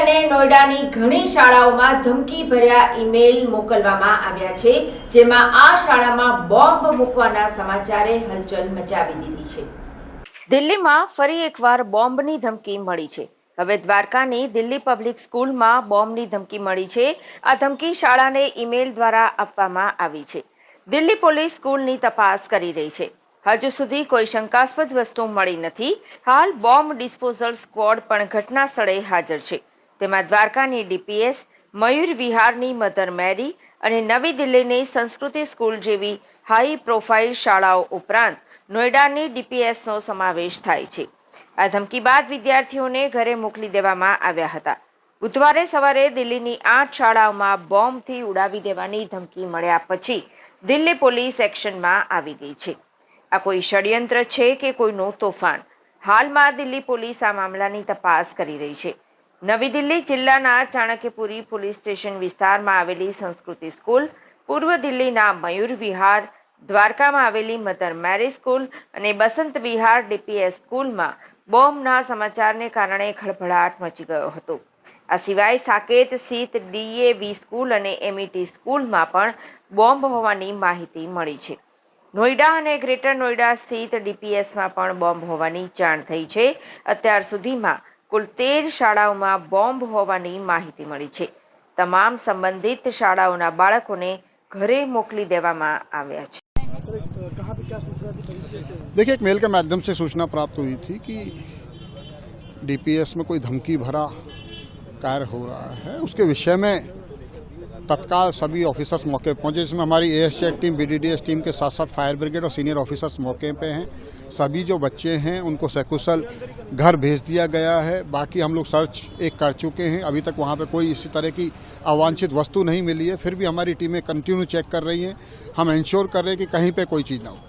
નોઈડાની ઘણી શાળાઓમાં ધમકી ભર્યા ઈમેલ મોકલવામાં આવ્યા છે, જેમાં આ શાળામાં બોમ્બ મૂકવાના સમાચારે હલચલ મચાવી દીધી છે. દિલ્હીમાં ફરી એકવાર બોમ્બની ધમકી મળી છે. હવે દ્વારકાની દિલ્હી પબ્લિક સ્કૂલમાં બોમ્બની ધમકી મળી છે. આ ધમકી શાળાને ઈમેલ દ્વારા આપવામાં આવી છે. દિલ્હી પોલીસ સ્કૂલની તપાસ કરી રહી છે. હજુ સુધી કોઈ શંકાસ્પદ વસ્તુ મળી નથી. હાલ બોમ્બ ડિસ્પોઝલ સ્ક્વોડ પણ ઘટના સ્થળે હાજર છે. તેમાં દ્વારકાની ડીપીએસ, મયુર વિહારની મધર મેરી અને નવી દિલ્હીની સંસ્કૃતિ સ્કૂલ જેવી હાઈ પ્રોફાઇલ શાળાઓ ઉપરાંત નોઈડાની ડીપીએસનો સમાવેશ થાય છે. આ ધમકી બાદ વિદ્યાર્થીઓને ઘરે મોકલી દેવામાં આવ્યા હતા. બુધવારે સવારે દિલ્હીની આઠ શાળાઓમાં બોમ્બથી ઉડાવી દેવાની ધમકી મળ્યા પછી દિલ્હી પોલીસ એક્શનમાં આવી ગઈ છે. આ કોઈ ષડયંત્ર છે કે કોઈનું તોફાન? હાલમાં દિલ્હી પોલીસ આ મામલાની તપાસ કરી રહી છે. નવી દિલ્હી જિલ્લાના ચાણક્યપુરી પોલીસ સ્ટેશન વિસ્તારમાં આવેલી સંસ્કૃતિ સ્કૂલ, પૂર્વ દિલ્હીના મયુર વિહાર દ્વારકામાં આવેલી મધર મેરી સ્કૂલ અને બસંત વિહાર ડીપીએસ સ્કૂલમાં બોમ્બના સમાચારને કારણે ખળભળાટ મચી ગયો હતો. આ સિવાય સાકેત સ્થિત ડીએવી સ્કૂલ અને એમઈટી સ્કૂલમાં પણ બોમ્બ હોવાની માહિતી મળી છે. નોઈડા અને ગ્રેટર નોઈડા સ્થિત ડીપીએસમાં પણ બોમ્બ હોવાની જાણ થઈ છે. અત્યાર સુધીમાં કુલ તેર શાળાઓમાં બોમ્બ હોવાની માહિતી મળી છે તમામ સંબંધિત શાળાઓના બાળકોને ઘરે મોકલી દેવામાં આવ્યા છે देखिए एक मेल के माध्यम से सूचना प्राप्त हुई थी कि डीपीएस में कोई धमकी भरा कार्य हो रहा है उसके विषय में तत्काल सभी ऑफिसर्स मौके पर पहुँचे, जिसमें हमारी चेक टीम बीडीडीएस टीम के साथ साथ फायर ब्रिगेड और सीनियर ऑफिसर्स मौके पे हैं। सभी जो बच्चे हैं, उनको सकुशल घर भेज दिया गया है। बाकी हम लोग सर्च एक कर चुके हैं। अभी तक वहाँ पे कोई इसी तरह की अवांछित वस्तु नहीं मिली है। फिर भी हमारी टीमें कंटिन्यू चेक कर रही हैं। हम इंश्योर कर रहे हैं कि कहीं पर कोई चीज़ ना हो।